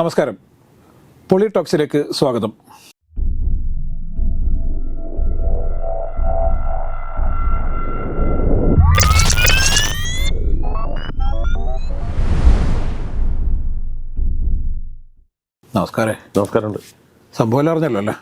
നമസ്കാരം. പൊളിടോക്സിലേക്ക് സ്വാഗതം. നമസ്കാരം. നമസ്കാരമുണ്ട്. സംഭവം അറിഞ്ഞല്ലോ അല്ലേ?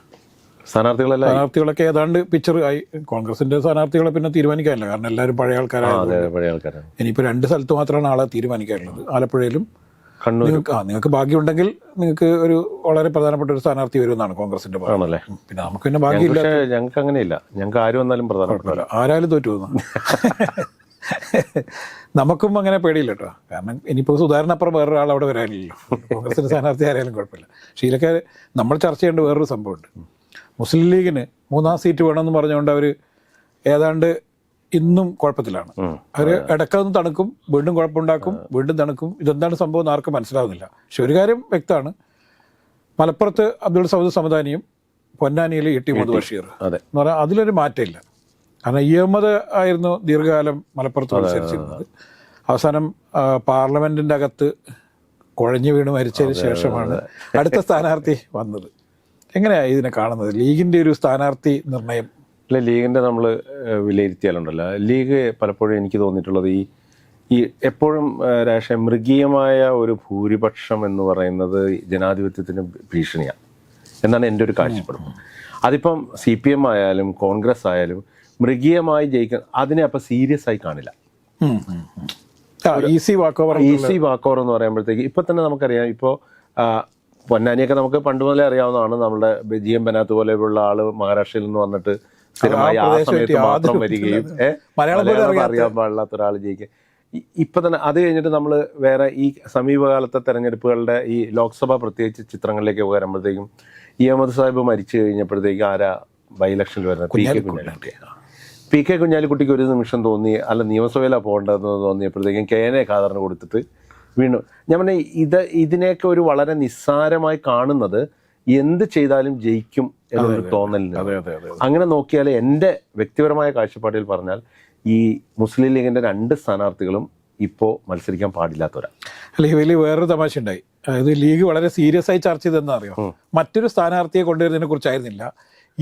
സ്ഥാനാർത്ഥികളെല്ലാം സ്ഥാനാർത്ഥികളൊക്കെ ഏതാണ്ട് പിക്ചർ ആയി. കോൺഗ്രസിന്റെ സ്ഥാനാർത്ഥികളെ പിന്നെ തീരുമാനിക്കാനില്ല. കാരണം എല്ലാവരും പഴയ ആൾക്കാരാണ് പഴയ ആൾക്കാരാണ്. ഇനിയിപ്പോൾ രണ്ട് സ്ഥലത്ത് മാത്രമാണ് ആളെ തീരുമാനിക്കാനുള്ളത്. ആലപ്പുഴയിലും കണ്ണൂർ നിങ്ങൾക്ക് ആ നിങ്ങൾക്ക് ഭാഗ്യമുണ്ടെങ്കിൽ നിങ്ങൾക്ക് ഒരു വളരെ പ്രധാനപ്പെട്ട ഒരു സ്ഥാനാർത്ഥി വരുമെന്നാണ് കോൺഗ്രസിന്റെ ആണല്ലേ? പിന്നെ നമുക്ക് പിന്നെ ഭാഗ്യമില്ല. ഞങ്ങൾക്ക് അങ്ങനെയില്ല. ഞങ്ങൾക്ക് ആര് വന്നാലും പ്രധാനപ്പെട്ട ആരായാലും തോറ്റു നമുക്കും അങ്ങനെ പേടിയില്ല കേട്ടോ. കാരണം ഇനിയിപ്പോൾ സുധാരണപ്പുറം വേറൊരാൾ അവിടെ വരാനില്ലല്ലോ. കോൺഗ്രസിന്റെ സ്ഥാനാർത്ഥി ആരായാലും കുഴപ്പമില്ല. പക്ഷേ ഇതിലൊക്കെ നമ്മൾ ചർച്ച ചെയ്യേണ്ട വേറൊരു സംഭവമുണ്ട്. മുസ്ലിം ലീഗിന് മൂന്നാം സീറ്റ് വേണമെന്ന് പറഞ്ഞുകൊണ്ട് അവർ ഏതാണ്ട് ഇന്നും കുഴപ്പത്തിലാണ്. അവർ ഇടക്കൊന്ന് തണുക്കും വീണ്ടും കുഴപ്പമുണ്ടാക്കും വീണ്ടും തണുക്കും. ഇതെന്താണ് സംഭവം എന്ന് ആർക്കും മനസ്സിലാവുന്നില്ല. പക്ഷെ ഒരു കാര്യം വ്യക്തമാണ്. മലപ്പുറത്ത് അബ്ദുൾ സൗദ് സമദാനിയും പൊന്നാനിയിൽ ഇ ടി മുഹമ്മദ് ബഷീർ എന്ന് പറഞ്ഞാൽ അതിലൊരു മാറ്റമില്ല. കാരണം ഇ അഹമ്മദ് ആയിരുന്നു ദീർഘകാലം മലപ്പുറത്ത് മത്സരിച്ചിരുന്നത് അവസാനം പാർലമെന്റിന്റെ അകത്ത് കുഴഞ്ഞു വീണ് മരിച്ചതിന് ശേഷമാണ് അടുത്ത സ്ഥാനാർത്ഥി വന്നത്. എങ്ങനെയാണ് ഇതിനെ കാണുന്നത്? ലീഗിന്റെ ഒരു സ്ഥാനാർത്ഥി നിർണയം അല്ല ലീഗിന്റെ നമ്മൾ വിലയിരുത്തിയാലുണ്ടല്ലോ. ലീഗ് പലപ്പോഴും എനിക്ക് തോന്നിയിട്ടുള്ളത് ഈ ഈ എപ്പോഴും രാഷ്ട്രീയ മൃഗീയമായ ഒരു ഭൂരിപക്ഷം എന്ന് പറയുന്നത് ജനാധിപത്യത്തിന് ഭീഷണിയാണ് എന്നാണ് എന്റെ ഒരു കാഴ്ചപ്പാട്. അതിപ്പം സി പി എം ആയാലും കോൺഗ്രസ് ആയാലും മൃഗീയമായി ജയിക്കാൻ അതിനെ അപ്പം സീരിയസ് ആയി കാണില്ല. Easy walk over easy walk over എന്ന് പറയുമ്പോഴത്തേക്ക് ഇപ്പം തന്നെ നമുക്കറിയാം ഇപ്പോൾ പൊന്നാനിയൊക്കെ നമുക്ക് പണ്ട് മുതലേ അറിയാവുന്നതാണ്. നമ്മുടെ ജി എം ബനാത്ത് പോലെയുള്ള ആൾ മഹാരാഷ്ട്രയിൽ നിന്ന് വന്നിട്ട് സ്ഥിരമായി ആ സമയത്ത് മാത്രം വരികയും മലയാളം അറിയാൻ പാടില്ലാത്ത ഒരാൾ ജയിക്കുക ഇപ്പൊ തന്നെ അത് കഴിഞ്ഞിട്ട് നമ്മൾ വേറെ ഈ സമീപകാലത്തെ തെരഞ്ഞെടുപ്പുകളുടെ ഈ ലോക്സഭ പ്രത്യേകിച്ച് ചിത്രങ്ങളിലേക്ക് വരുമ്പോഴത്തേക്കും ഇ അഹമ്മദ് സാഹിബ് മരിച്ചു കഴിഞ്ഞപ്പോഴത്തേക്കും ആരാ ബൈ ഇലക്ഷനിൽ വരുന്നത്? P K Kunhalikutty P K കുഞ്ഞാലിക്കുട്ടിക്ക് ഒരു നിമിഷം തോന്നി അല്ല നിയമസഭയിലാണ് പോകേണ്ടതെന്ന് തോന്നിയപ്പോഴത്തേക്കും കെ എൻ എ ഖാദറിന് കൊടുത്തിട്ട് വീണ്ടും ഞാൻ പറഞ്ഞ ഇത് ഇതിനെയൊക്കെ ഒരു വളരെ നിസ്സാരമായി കാണുന്നത് എന്ത് ചെയ്താലും ജയിക്കും എന്നൊരു തോന്നലിന്. അങ്ങനെ നോക്കിയാൽ എന്റെ വ്യക്തിപരമായ കാഴ്ചപ്പാടിൽ പറഞ്ഞാൽ ഈ മുസ്ലിം ലീഗിന്റെ രണ്ട് സ്ഥാനാർത്ഥികളും ഇപ്പോൾ മത്സരിക്കാൻ പാടില്ലാത്തവരാ. അല്ല വലിയ വേറൊരു തമാശ ഉണ്ടായി. അതായത് ലീഗ് വളരെ സീരിയസ് ആയി ചർച്ച ചെയ്തെന്നറിയോ മറ്റൊരു സ്ഥാനാർത്ഥിയെ കൊണ്ടുവരുന്നതിനെ കുറിച്ചായിരുന്നില്ല.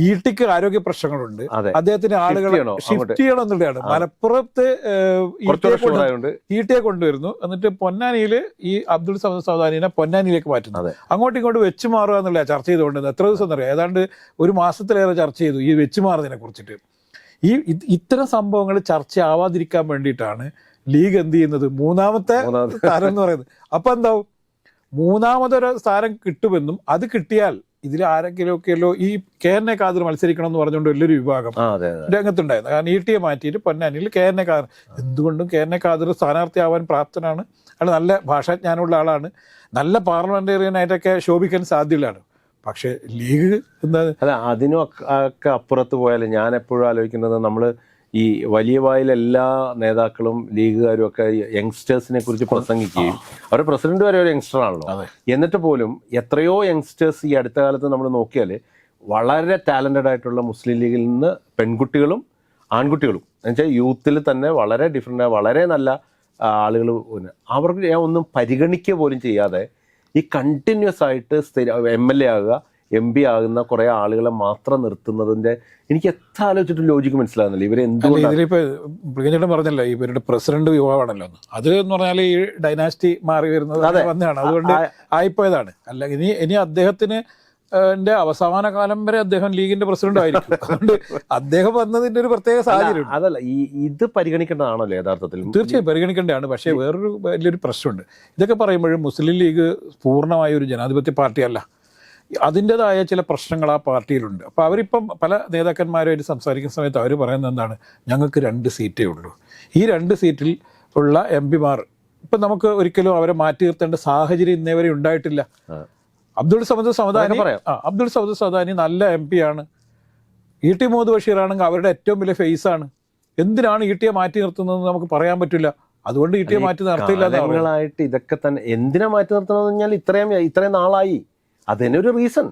ഈട്ടിക്ക് ആരോഗ്യ പ്രശ്നങ്ങളുണ്ട്. അദ്ദേഹത്തിന് ആളുകൾ ഷിഫ്റ്റ്? ചെയ്യണം? എന്നുള്ളതാണ്. മലപ്പുറത്ത് ഈട്ടിയെ കൊണ്ടുവരുന്നു. എന്നിട്ട് പൊന്നാനിയിൽ ഈ അബ്ദുൾ സമദ് സൗദാനിനെ പൊന്നാനിയിലേക്ക് മാറ്റുന്നത്. അങ്ങോട്ടും ഇങ്ങോട്ട് വെച്ച് മാറുക എന്നുള്ള ചർച്ച ചെയ്തുകൊണ്ടിരുന്നത്. എത്ര ദിവസം എന്നറിയാം? ഏതാണ്ട് ഒരു മാസത്തിലേറെ ചർച്ച ചെയ്തു ഈ വെച്ച് മാറുന്നതിനെ കുറിച്ചിട്ട്. ഈ ഇത് ഇത്തരം സംഭവങ്ങൾ ചർച്ച ആവാതിരിക്കാൻ വേണ്ടിയിട്ടാണ് ലീഗ് എന്ത് ചെയ്യുന്നത്? മൂന്നാമത്തെ മൂന്നാമത്തെ സ്ഥാനം എന്ന് പറയുന്നത്. അപ്പൊ എന്താവും? മൂന്നാമതൊരു സ്ഥാനം കിട്ടുമെന്നും അത് കിട്ടിയാൽ ഇതിൽ ആരെങ്കിലുമൊക്കെയല്ലോ ഈ കെ എൻ എ കാതിൽ മത്സരിക്കണം എന്ന് പറഞ്ഞുകൊണ്ട് വലിയൊരു വിഭാഗം രംഗത്തുണ്ടായിരുന്നു. കാരണം ഇ ടിയെ മാറ്റിയിട്ട് പൊന്നാനിയിൽ കെ എൻ എ കാദർ എന്തുകൊണ്ടും കെ എൻ എ കാദർ സ്ഥാനാർത്ഥിയാവാൻ പ്രാപ്തനാണ്. അയാൾ നല്ല ഭാഷാജ്ഞാനമുള്ള ആളാണ്. നല്ല പാർലമെന്റേറിയനായിട്ടൊക്കെ ശോഭിക്കാൻ സാധ്യതയുള്ളതാണ്. പക്ഷേ ലീഗ് എന്താ അല്ല അതിനും ഒക്കെ- ഒക്കെ അപ്പുറത്ത് പോയാൽ ഞാൻ എപ്പോഴും ആലോചിക്കുന്നത് നമ്മൾ ഈ വലിയ വായിൽ എല്ലാ നേതാക്കളും ലീഗുകാരും ഒക്കെ യങ്സ്റ്റേഴ്സിനെ കുറിച്ച് പ്രസംഗിക്കുകയും അവരുടെ പ്രസിഡന്റ് വരെ ഒരു യങ്സ്റ്റർ ആണല്ലോ. എന്നിട്ട് പോലും എത്രയോ യങ്സ്റ്റേഴ്സ് ഈ അടുത്ത കാലത്ത് നമ്മൾ നോക്കിയാൽ വളരെ ടാലന്റഡ് ആയിട്ടുള്ള മുസ്ലിം ലീഗിൽ നിന്ന് പെൺകുട്ടികളും ആൺകുട്ടികളും. എന്നുവെച്ചാൽ യൂത്തിൽ തന്നെ വളരെ ഡിഫറെന്റ് വളരെ നല്ല ആളുകൾ അവർക്ക് ഞാൻ ഒന്നും പരിഗണിക്കുക പോലും ചെയ്യാതെ ഈ കണ്ടിന്യൂസ് ആയിട്ട് സ്ഥിര എം എൽ എ ആകുക എം പി ആകുന്ന കുറെ ആളുകളെ മാത്രം നിർത്തുന്നതിന്റെ എനിക്ക് എത്ര ആലോചിച്ചിട്ടും ലോജിക്ക് മനസ്സിലാകുന്നില്ല. ഇവരെ എന്തുകൊണ്ട് എന്തുകൊണ്ടാണ് പറഞ്ഞല്ലോ ഇവരുടെ പ്രസിഡന്റ് യുവാവാണല്ലോ അത് എന്ന് പറഞ്ഞാൽ ഈ ഡൈനാസ്റ്റി മാറി വരുന്നത് വന്നതാണ് അതുകൊണ്ട് ആയിപ്പോയതാണ്. അല്ല ഇനി ഇനി അദ്ദേഹത്തിന് ന്റെ അവസാന കാലം വരെ അദ്ദേഹം ലീഗിന്റെ പ്രസിഡന്റ് ആയിരിക്കും. അതുകൊണ്ട് അദ്ദേഹം വന്നതിന്റെ ഒരു പ്രത്യേക സാഹചര്യം അതല്ല ഈ ഇത് പരിഗണിക്കേണ്ടതാണല്ലോ യഥാർത്ഥത്തിൽ. തീർച്ചയായും പരിഗണിക്കേണ്ടതാണ്. പക്ഷേ വേറൊരു വലിയൊരു പ്രശ്നമുണ്ട്. ഇതൊക്കെ പറയുമ്പോഴും മുസ്ലിം ലീഗ് പൂർണമായ ഒരു ജനാധിപത്യ പാർട്ടിയല്ല. അതിന്റെതായ ചില പ്രശ്നങ്ങൾ ആ പാർട്ടിയിലുണ്ട്. അപ്പോൾ അവരിപ്പം പല നേതാക്കന്മാരുമായിട്ട് സംസാരിക്കുന്ന സമയത്ത് അവർ പറയുന്നത് എന്താണ്? ഞങ്ങൾക്ക് രണ്ട് സീറ്റേ ഉള്ളൂ. ഈ രണ്ട് സീറ്റിൽ ഉള്ള എം പിമാർ ഇപ്പം നമുക്ക് ഒരിക്കലും അവരെ മാറ്റി നിർത്തേണ്ട സാഹചര്യം ഇന്നേവരെ ഉണ്ടായിട്ടില്ല. അബ്ദുൾ സമദ് പറയാം. ആ അബ്ദുൾ സമദ് സൗദാനി നല്ല എം പി ആണ് ഇ ടി മുഹമ്മദ് ബഷീർ ആണെങ്കിൽ അവരുടെ ഏറ്റവും വലിയ ഫേസ് ആണ് എന്തിനാണ് ഇ ടിയെ മാറ്റി നിർത്തുന്നതെന്ന് നമുക്ക് പറയാൻ പറ്റില്ല. അതുകൊണ്ട് ഇ ടിയെ മാറ്റി നിർത്തില്ല എന്നാണ് ഇതൊക്കെ തന്നെ എന്തിനാ മാറ്റി നിർത്തണമെന്ന് പറഞ്ഞാൽ ഇത്രയും ഇത്രയും നാളായി. അതിനൊരു റീസൺ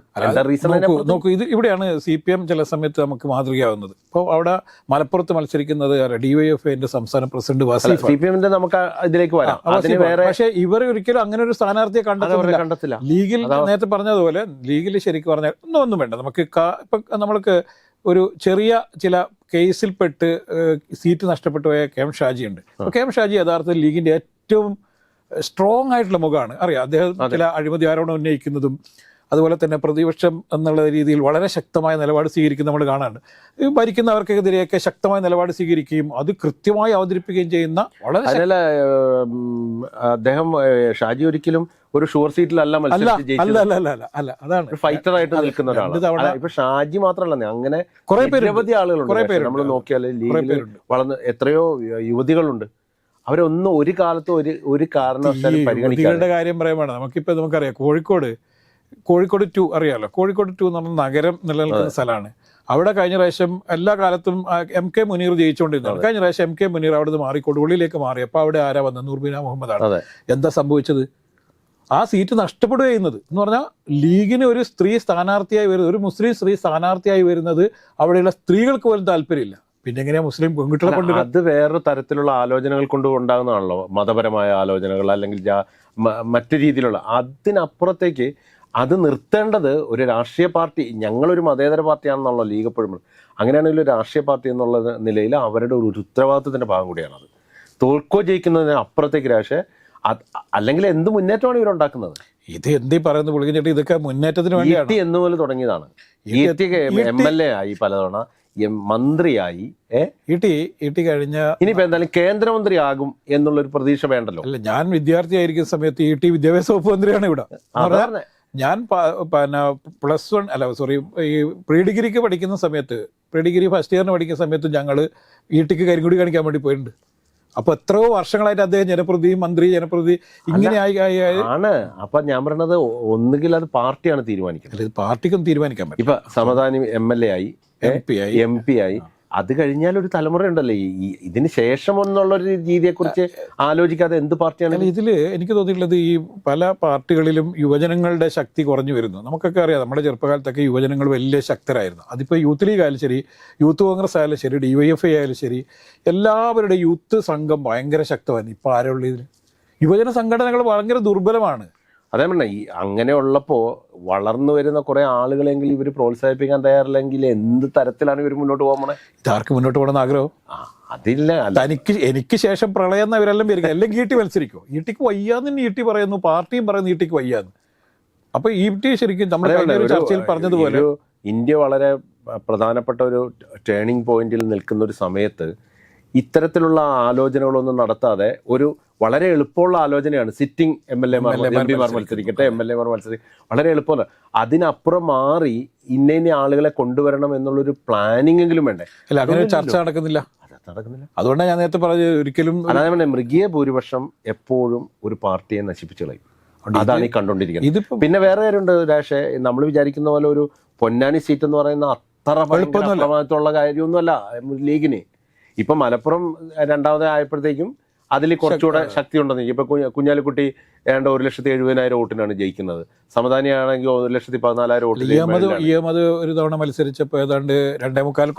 റീസൺ നോക്കൂ ഇത് ഇവിടെയാണ് സി പി എം ചില സമയത്ത് നമുക്ക് മാതൃകയാവുന്നത്. ഇപ്പോൾ അവിടെ മലപ്പുറത്ത് മത്സരിക്കുന്നത് ഡി വൈ എഫ് ഐന്റെ സംസ്ഥാന പ്രസിഡന്റ് വസീഫ് സി പി എമ്മിന്റെ നമുക്ക് ഇതിലേക്ക് വരാം. പക്ഷേ ഇവർ ഒരിക്കലും അങ്ങനെ ഒരു സ്ഥാനാർത്ഥിയെ കണ്ടെത്തുന്നില്ല. കണ്ടെത്തില്ല. ലീഗിൽ നേരത്തെ പറഞ്ഞതുപോലെ ലീഗിൽ ശരിക്കും പറഞ്ഞാൽ ഒന്നും ഒന്നും വേണ്ട. നമുക്ക് ഇപ്പം നമ്മൾക്ക് ഒരു ചെറിയ ചില കേസിൽപ്പെട്ട് സീറ്റ് നഷ്ടപ്പെട്ടു പോയ കെ എം ഷാജി ഉണ്ട് കെ എം ഷാജി യഥാർത്ഥത്തിൽ ലീഗിന്റെ ഏറ്റവും സ്ട്രോങ് ആയിട്ടുള്ള മുഖമാണ്. അറിയാം അദ്ദേഹം ചില അഴിമതി ആരോപണം ഉന്നയിക്കുന്നതും അതുപോലെ തന്നെ പ്രതിപക്ഷം എന്നുള്ള രീതിയിൽ വളരെ ശക്തമായ നിലപാട് സ്വീകരിക്കുന്ന നമ്മൾ കാണാറുണ്ട്. ഭരിക്കുന്നവർക്കെതിരെയൊക്കെ ശക്തമായ നിലപാട് സ്വീകരിക്കുകയും അത് കൃത്യമായി അവതരിപ്പിക്കുകയും ചെയ്യുന്ന വളരെ അതിനല്ല അദ്ദേഹം ഷാജി ഒരിക്കലും ഒരു ഷുവർ സീറ്റിലല്ല അല്ല അല്ല അല്ല അല്ല അതാണ്. ഫൈറ്റർ ആയിട്ട് നിൽക്കുന്ന ഒരാളാണ്. ഇപ്പൊ ഷാജി മാത്രമല്ല അങ്ങനെ കുറെ പേര് നിരവധി ആളുകളുണ്ട്. നമ്മൾ നോക്കിയാൽ വളർന്ന് എത്രയോ യുവതികളുണ്ട്. അവരൊന്നും ഒരു കാലത്തും ഒരു ഒരു കാരണവശാലും പരിഗണിക്കാതെ. കാര്യം പറയുമ്പോൾ നമുക്കിപ്പോൾ നമുക്കറിയാം കോഴിക്കോട് കോഴിക്കോട് ടു അറിയാലോ? കോഴിക്കോട് ടു എന്ന് പറഞ്ഞ നഗരം നിലനിൽക്കുന്ന സ്ഥലമാണ്. അവിടെ കഴിഞ്ഞ പ്രാവശ്യം എല്ലാ കാലത്തും എം കെ മുനീർ ജയിച്ചുകൊണ്ടിരുന്നത്. കഴിഞ്ഞ പ്രാവശ്യം എം കെ മുനീർ അവിടെ നിന്ന് മാറി കൊടുവള്ളിയിലേക്ക് മാറി. അപ്പോൾ അവിടെ ആരാ വന്നത്? നൂർബീന മുഹമ്മദാണ്. എന്താ സംഭവിച്ചത്? ആ സീറ്റ് നഷ്ടപ്പെടുക ചെയ്യുന്നത്. എന്ന് പറഞ്ഞാൽ ലീഗിന് ഒരു സ്ത്രീ സ്ഥാനാർത്ഥിയായി വരുന്നത് ഒരു മുസ്ലിം സ്ത്രീ സ്ഥാനാർത്ഥിയായി വരുന്നത് അവിടെയുള്ള സ്ത്രീകൾക്ക് പോലും താല്പര്യമില്ല. പിന്നെ എങ്ങനെയാ മുസ്ലിം പെൺകുട്ടികളെ കൊണ്ട് അത് വേറൊരു തരത്തിലുള്ള ആലോചനകൾ കൊണ്ട് ഉണ്ടാകുന്നതാണല്ലോ. മതപരമായ ആലോചനകൾ അല്ലെങ്കിൽ മറ്റു രീതിയിലുള്ള. അതിനപ്പുറത്തേക്ക് അത് നിർത്തേണ്ടത് ഒരു രാഷ്ട്രീയ പാർട്ടി ഞങ്ങളൊരു മതേതര പാർട്ടിയാണെന്നുള്ള ലീഗ് എപ്പോഴും. അങ്ങനെയാണെങ്കിൽ ഒരു രാഷ്ട്രീയ പാർട്ടി എന്നുള്ള നിലയിൽ അവരുടെ ഒരു ഉത്തരവാദിത്വത്തിന്റെ ഭാഗം കൂടിയാണത് തോൽക്കോ ജയിക്കുന്നതിന് അപ്പുറത്തേക്ക് രാഷ്ട്രീയ അല്ലെങ്കിൽ എന്ത് മുന്നേറ്റമാണ് ഇവരുണ്ടാക്കുന്നത് ഇത് എന്തീ പറയുന്നത് പുള്ളിക്കും ഇതൊക്കെ മുന്നേറ്റത്തിന് വേണ്ടിയാണ്. എന്നുപോലെ തുടങ്ങിയതാണ്. എം എൽ എ ആയി പലതവണ. മന്ത്രിയായി ഇട്ടി ഇട്ടി കഴിഞ്ഞ ഇനിയിപ്പോ എന്തായാലും കേന്ദ്രമന്ത്രി ആകും എന്നുള്ളൊരു പ്രതീക്ഷ വേണ്ടല്ലോ? അല്ല ഞാൻ വിദ്യാർത്ഥിയായിരിക്കുന്ന സമയത്ത് ഇ ടി വിദ്യാഭ്യാസ വകുപ്പ് മന്ത്രിയാണ് ഇവിടെ. ഞാൻ പിന്നെ പ്ലസ് വൺ അല്ല സോറി ഈ പ്രീ ഡിഗ്രിക്ക് പഠിക്കുന്ന സമയത്ത് പ്രീ ഡിഗ്രി ഫസ്റ്റ് ഇയറിന് പഠിക്കുന്ന സമയത്ത് ഞങ്ങൾ ഈട്ടിക്ക് കരിങ്കുടി കാണിക്കാൻ വേണ്ടി പോയിട്ടുണ്ട്. അപ്പൊ എത്രയോ വർഷങ്ങളായിട്ട് അദ്ദേഹം ജനപ്രതി മന്ത്രി ജനപ്രതി ഇങ്ങനെ ആയി ആണ്. അപ്പൊ ഞാൻ പറയണത് ഒന്നുകിൽ അത് പാർട്ടിയാണ് തീരുമാനിക്കുന്നത്. പാർട്ടിക്കും തീരുമാനിക്കാൻ പറ്റും ഇപ്പൊ സമദാനി എം എൽ എ ആയി. എം പി ആയി അത് കഴിഞ്ഞാൽ ഒരു തലമുറ ഉണ്ടല്ലോ. ഈ ഇതിന് ശേഷം എന്നുള്ള ഒരു രീതിയെ കുറിച്ച് ആലോചിക്കാതെ എന്ത് പാർട്ടിയാണ്? ഇതിൽ ഇതിൽ എനിക്ക് തോന്നിയിട്ടുള്ളത് ഈ പല പാർട്ടികളിലും യുവജനങ്ങളുടെ ശക്തി കുറഞ്ഞു വരുന്നു. നമുക്കൊക്കെ അറിയാം നമ്മുടെ ചെറുപ്പകാലത്തൊക്കെ യുവജനങ്ങൾ വലിയ ശക്തരായിരുന്നു. അതിപ്പോൾ യൂത്ത് ലീഗ് ആയാലും ശരി യൂത്ത് കോൺഗ്രസ് ആയാലും ശരി ഡി വൈ എഫ് ഐ ആയാലും ശരി എല്ലാവരുടെ യൂത്ത് സംഘം ഭയങ്കര ശക്തമായിരുന്നു. ഇപ്പോൾ ആരുള്ള ഇതിൽ യുവജന സംഘടനകൾ ഭയങ്കര ദുർബലമാണ്. അതേ പറഞ്ഞ ഈ അങ്ങനെ ഉള്ളപ്പോ വളർന്നു വരുന്ന കുറെ ആളുകളെങ്കിൽ ഇവർ പ്രോത്സാഹിപ്പിക്കാൻ തയ്യാറില്ലെങ്കിൽ എന്ത് തരത്തിലാണ് ഇവർ മുന്നോട്ട് പോകാൻ പോണേ? ഇതാർക്ക് മുന്നോട്ട് പോകണമെന്ന് ആഗ്രഹം? അതില്ല. തനിക്ക് എനിക്ക് ശേഷം പ്രളയം എന്ന ഇവരെല്ലാം വരിക അല്ലെങ്കിൽ ഈട്ടി മത്സരിക്കോ. ഈട്ടിക്ക് വയ്യാന്ന് ഈട്ടി പറയുന്നു പാർട്ടിയും പറയുന്നു ഈട്ടിക്ക് വയ്യാന്ന്. അപ്പൊ ഈട്ടി ശരിക്കും നമ്മുടെ ചർച്ചയിൽ പറഞ്ഞതുപോലെ ഇന്ത്യ വളരെ പ്രധാനപ്പെട്ട ഒരു ടേണിംഗ് പോയിന്റിൽ നിൽക്കുന്ന ഒരു സമയത്ത് ഇത്തരത്തിലുള്ള ആലോചനകളൊന്നും നടത്താതെ ഒരു വളരെ എളുപ്പമുള്ള ആലോചനയാണ്. സിറ്റിംഗ് എം എൽ എമാർ എം പിമാർ മത്സരിക്കട്ടെ എം എൽ എമാർ മത്സരിക്കും വളരെ എളുപ്പമല്ല അതിനപ്പുറം മാറി ഇന്ന ഇന്ന ആളുകളെ കൊണ്ടുവരണം എന്നുള്ളൊരു പ്ലാനിംഗ് എങ്കിലും വേണ്ടേ? അല്ല അങ്ങനെ ചർച്ച നടക്കുന്നില്ല. നടക്കുന്നില്ല. അതുകൊണ്ടാണ് ഞാൻ നേരത്തെ പറഞ്ഞത് ഒരിക്കലും അതായത് മൃഗീയ ഭൂരിപക്ഷം എപ്പോഴും ഒരു പാർട്ടിയെ നശിപ്പിച്ചു കളയും. അതാണ് ഈ കണ്ടുകൊണ്ടിരിക്കുന്നത്. ഇതിപ്പോ പിന്നെ വേറെ കാര്യമുണ്ട് രാഷേ നമ്മൾ വിചാരിക്കുന്ന പോലെ ഒരു പൊന്നാനി സീറ്റ് എന്ന് പറയുന്ന അത്ര. അപ്രമാദത്തുള്ള കാര്യമൊന്നുമല്ല ലീഗിന്. ഇപ്പൊ മലപ്പുറം രണ്ടാമത് ആയപ്പോഴത്തേക്കും അതിൽ കുറച്ചുകൂടെ ശക്തി ഉണ്ടെന്ന് ഇപ്പൊ കുഞ്ഞ- കുഞ്ഞാലിക്കുട്ടി ഏണ്ട ഒരു ലക്ഷത്തി എഴുപതിനായിരം വോട്ടിനാണ് ജയിക്കുന്നത്. സമദാനിയാണെങ്കിൽ ഒരു ലക്ഷത്തി പതിനാലായിരം അത് ഒരു തവണ മത്സരിച്ചപ്പോ ഏതാണ്ട് രണ്ടേ മുക്കാൽ.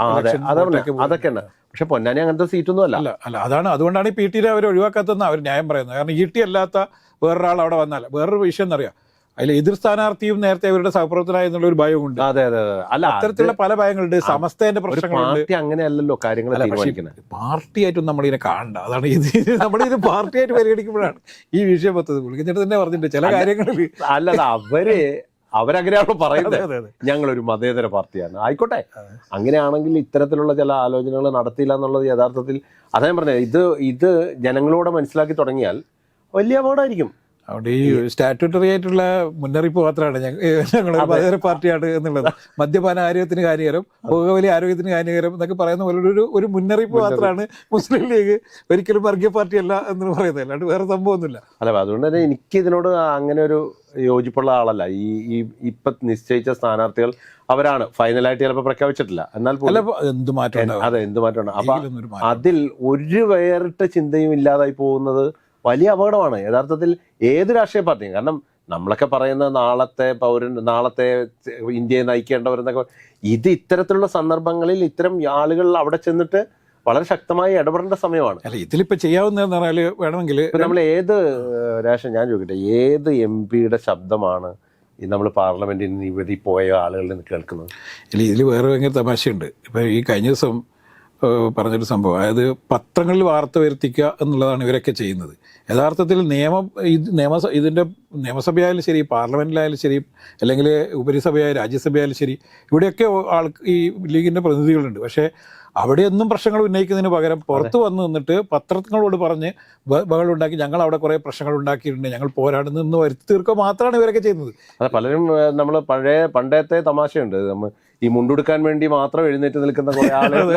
അതൊക്കെ ഉണ്ട് പക്ഷെ പൊന്നാനി അങ്ങനത്തെ സീറ്റൊന്നും അല്ല. അല്ല അല്ല. അതാണ്. അതുകൊണ്ടാണ് ഈ പി ടിനെ അവർ ഒഴിവാക്കാത്തതെന്ന് അവർ ന്യായം പറയുന്നത്. കാരണം ഇ ടി അല്ലാത്ത വേറൊരാൾ അവിടെ വന്നാൽ വേറൊരു വിഷയം എന്നറിയാം. അതിൽ എതിർ സ്ഥാനാർത്ഥിയും നേരത്തെ അവരുടെ സഹപ്രവർത്തനായി എന്നുള്ള ഒരു ഭയമുണ്ട് അതെ അതെ അതെ അല്ല അത്തരത്തിലുള്ള പല ഭയങ്ങളുണ്ട്. സമസ്തന്റെ പ്രശ്നങ്ങളുണ്ട്. അങ്ങനെയല്ലോ കാര്യങ്ങൾ അല്ല, പാർട്ടിയായിട്ടും നമ്മളിതിനെ കാണണ്ട. അതാണ് ഇത് നമ്മളിത് പാർട്ടിയായിട്ട് പരിഗണിക്കുമ്പോഴാണ് ഈ വിഷയം പത്തത് പുള്ളിക്കിട്ട് തന്നെ പറഞ്ഞിട്ടുണ്ട് ചില കാര്യങ്ങളിൽ അല്ലത് അവർ അവരങ്ങനെയാണോ പറയുന്നത്. ഞങ്ങളൊരു മതേതര പാർട്ടിയാണ്. ആയിക്കോട്ടെ. അങ്ങനെയാണെങ്കിൽ ഇത്തരത്തിലുള്ള ചില ആലോചനകൾ നടത്തിയില്ല എന്നുള്ളത് യഥാർത്ഥത്തിൽ അതാ ഞാൻ പറഞ്ഞത് ഇത് ഇത് ജനങ്ങളോട് മനസ്സിലാക്കി തുടങ്ങിയാൽ വലിയ അപകടമായിരിക്കും. അവിടെ ഈ സ്റ്റാറ്റ്യൂട്ടറി ആയിട്ടുള്ള മുന്നറിയിപ്പ് മാത്രമാണ് ഞങ്ങൾ മതേതര പാർട്ടിയാണ് എന്നുള്ളത്. മദ്യപാന ആരോഗ്യത്തിന് ഹാനികരം പുകവലി ആരോഗ്യത്തിന് ഹാനികരം എന്നൊക്കെ പറയുന്ന പോലെ ഒരു ഒരു മുന്നറിയിപ്പ് മാത്രമാണ് മുസ്ലിം ലീഗ് ഒരിക്കലും വർഗീയ പാർട്ടിയല്ല എന്ന് പറയുന്നത്. അല്ലാണ്ട് വേറെ സംഭവമൊന്നുമില്ല. അല്ല അതുകൊണ്ട് തന്നെ എനിക്ക് ഇതിനോട് അങ്ങനെ ഒരു യോജിപ്പുള്ള ആളല്ല. ഈ ഈ ഇപ്പൊ നിശ്ചയിച്ച സ്ഥാനാർത്ഥികൾ അവരാണ്. ഫൈനലായിട്ട് ചിലപ്പോൾ പ്രഖ്യാപിച്ചിട്ടില്ല. എന്നാൽ എന്ത് മാറ്റം അതെ എന്ത് മാറ്റമാണ് അപ്പൊ അതിൽ ഒരു വേറിട്ട ചിന്തയും ഇല്ലാതായി പോകുന്നത് വലിയ അപകടമാണ്. യഥാർത്ഥത്തിൽ ഏത് രാഷ്ട്രീയ പാർട്ടിയും. കാരണം നമ്മളൊക്കെ പറയുന്ന നാളത്തെ പൗരൻ നാളത്തെ ഇന്ത്യയെ നയിക്കേണ്ടവരെന്നൊക്കെ ഇത് ഇത്തരത്തിലുള്ള സന്ദർഭങ്ങളിൽ ഇത്തരം ആളുകൾ അവിടെ ചെന്നിട്ട് വളരെ ശക്തമായി ഇടപെടേണ്ട സമയമാണ്. അല്ല ഇതിലിപ്പോൾ ചെയ്യാവുന്നതെന്ന് പറഞ്ഞാൽ വേണമെങ്കിൽ നമ്മൾ ഏത് രാഷൻ ഞാൻ ചോദിക്കട്ടെ ഏത് എം പിയുടെ ശബ്ദമാണ് ഈ നമ്മൾ പാർലമെന്റിൽ നിന്ന് ഇവിടെ പോയ ആളുകളിൽ നിന്ന് കേൾക്കുന്നത്? ഇല്ല ഇതിൽ വേറെ ഭയങ്കര തമാശയുണ്ട്. ഇപ്പം ഈ കഴിഞ്ഞ ദിവസം പറഞ്ഞൊരു സംഭവം. അതായത് പത്രങ്ങളിൽ വാർത്ത വരുത്തിക്കുക എന്നുള്ളതാണ് ഇവരൊക്കെ ചെയ്യുന്നത്. യഥാർത്ഥത്തിൽ നിയമം ഇത് നിയമ ഇതിന്റെ നിയമസഭയായാലും ശരി പാർലമെന്റിലായാലും ശരി അല്ലെങ്കിൽ ഉപരിസഭയായാലും രാജ്യസഭയായാലും ശരി ഇവിടെയൊക്കെ ആൾ ഈ ലീഗിന്റെ പ്രതിനിധികളുണ്ട്. പക്ഷേ അവിടെയൊന്നും പ്രശ്നങ്ങൾ ഉന്നയിക്കുന്നതിന് പകരം പുറത്ത് വന്നു നിന്നിട്ട് പത്രങ്ങളോട് പറഞ്ഞ് ബഹളുണ്ടാക്കി ഞങ്ങൾ അവിടെ കുറേ പ്രശ്നങ്ങൾ ഉണ്ടാക്കിയിട്ടുണ്ട്. ഞങ്ങൾ പോരാടുന്നു എന്ന് വരുത്തി തീർക്കുക മാത്രമാണ് ഇവരൊക്കെ ചെയ്യുന്നത്. അതെ പലരും നമ്മൾ പഴയ പണ്ടത്തെ തമാശയുണ്ട്. നമ്മൾ ഈ മുണ്ടുടുക്കാൻ വേണ്ടി മാത്രം എഴുന്നേറ്റ് നിൽക്കുന്ന കുറെ ആളുകൾ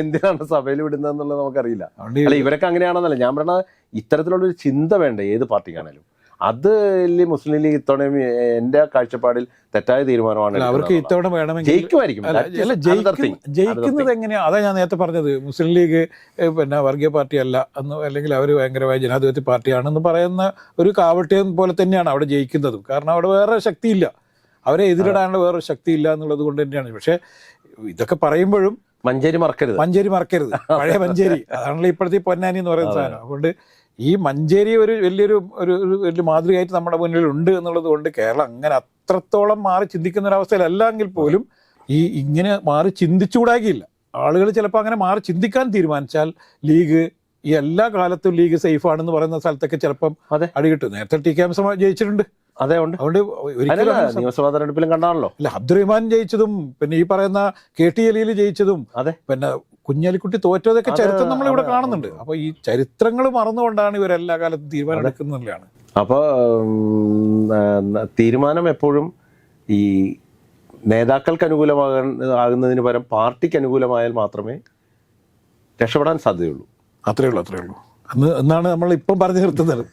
എന്തിനാണ് സഭയിൽ വിടുന്നതെന്നുള്ളത് നമുക്കറിയില്ല. അല്ല ഇവരൊക്കെ അങ്ങനെയാണെന്നല്ല. ഞാൻ പറഞ്ഞ ഇത്തരത്തിലുള്ള ഒരു ചിന്ത വേണ്ട. ഏത് പാർട്ടിക്കാണേലും. അത് മുസ്ലിം ലീഗ് ഇത്തവണയും എന്റെ കാഴ്ചപ്പാടിൽ തെറ്റായ തീരുമാനമാണ് അവർക്ക് ഇത്തവണ വേണമെങ്കിൽ ജയിക്കുമായിരിക്കും. ജയിക്കുന്നത് എങ്ങനെയാ? അതാ ഞാൻ നേരത്തെ പറഞ്ഞത്. മുസ്ലിം ലീഗ് പിന്നെ വർഗീയ പാർട്ടി അല്ല എന്ന് അല്ലെങ്കിൽ അവർ ഭയങ്കരമായ ജനാധിപത്യ പാർട്ടിയാണെന്ന് പറയുന്ന ഒരു കാവട്യം പോലെ തന്നെയാണ് അവിടെ ജയിക്കുന്നതും. കാരണം അവിടെ വേറെ ശക്തിയില്ല. അവരെ എതിരിടാനുള്ള വേറെ ശക്തിയില്ല എന്നുള്ളത് കൊണ്ട് തന്നെയാണ്. പക്ഷേ ഇതൊക്കെ പറയുമ്പോഴും മഞ്ചേരി മറക്കരുത്. മഞ്ചേരി മറക്കരുത്. പഴയ മഞ്ചേരി. അതാണല്ലോ ഇപ്പോഴത്തെ പൊന്നാനി എന്ന് പറയുന്ന സാധനം. അതുകൊണ്ട് ഈ മഞ്ചേരി ഒരു വലിയൊരു ഒരു വലിയ മാതൃകയായിട്ട് നമ്മുടെ മുന്നിലുണ്ട് എന്നുള്ളത് കൊണ്ട് കേരളം അങ്ങനെ അത്രത്തോളം മാറി ചിന്തിക്കുന്ന ഒരു അവസ്ഥയിലല്ല എങ്കിൽ പോലും ഈ ഇങ്ങനെ മാറി ചിന്തിച്ചുകൂടാകില്ല ആളുകൾ ചിലപ്പോൾ അങ്ങനെ മാറി ചിന്തിക്കാൻ തീരുമാനിച്ചാൽ ലീഗ് ഈ എല്ലാ കാലത്തും ലീഗ് സേഫ് ആണെന്ന് പറയുന്ന സ്ഥലത്തൊക്കെ ചിലപ്പം അതെ. അടി കിട്ടും. നേരത്തെ ടി കെ എം സമ ജയിച്ചിട്ടുണ്ട്. അതെ ഉണ്ട്. അതുകൊണ്ട് ഒരിക്കലും നിയമസഭാ തെരഞ്ഞെടുപ്പിലും കണ്ടാണല്ലോ. അല്ല അബ്ദുറഹ്മാൻ ജയിച്ചതും പിന്നെ ഈ പറയുന്ന കെ ടി ജലീൽ ജയിച്ചതും അതെ. പിന്നെ കുഞ്ഞാലിക്കുട്ടി തോറ്റതൊക്കെ ചരിത്രം നമ്മൾ ഇവിടെ കാണുന്നുണ്ട്. അപ്പൊ ഈ ചരിത്രങ്ങൾ മറന്നുകൊണ്ടാണ് ഇവരെല്ലാ കാലത്തും തീരുമാനം എടുക്കുന്നതാണ് അപ്പോൾ തീരുമാനം എപ്പോഴും ഈ നേതാക്കൾക്ക് അനുകൂലമാകാൻ ആകുന്നതിന് പകരം പാർട്ടിക്ക് അനുകൂലമായാൽ മാത്രമേ രക്ഷപ്പെടാൻ സാധ്യതയുള്ളൂ. അത്രേ ഉള്ളൂ അത്രേ ഉള്ളൂ. അന്ന് എന്നാണ് നമ്മൾ ഇപ്പം പറഞ്ഞു നിർത്തുന്നത്.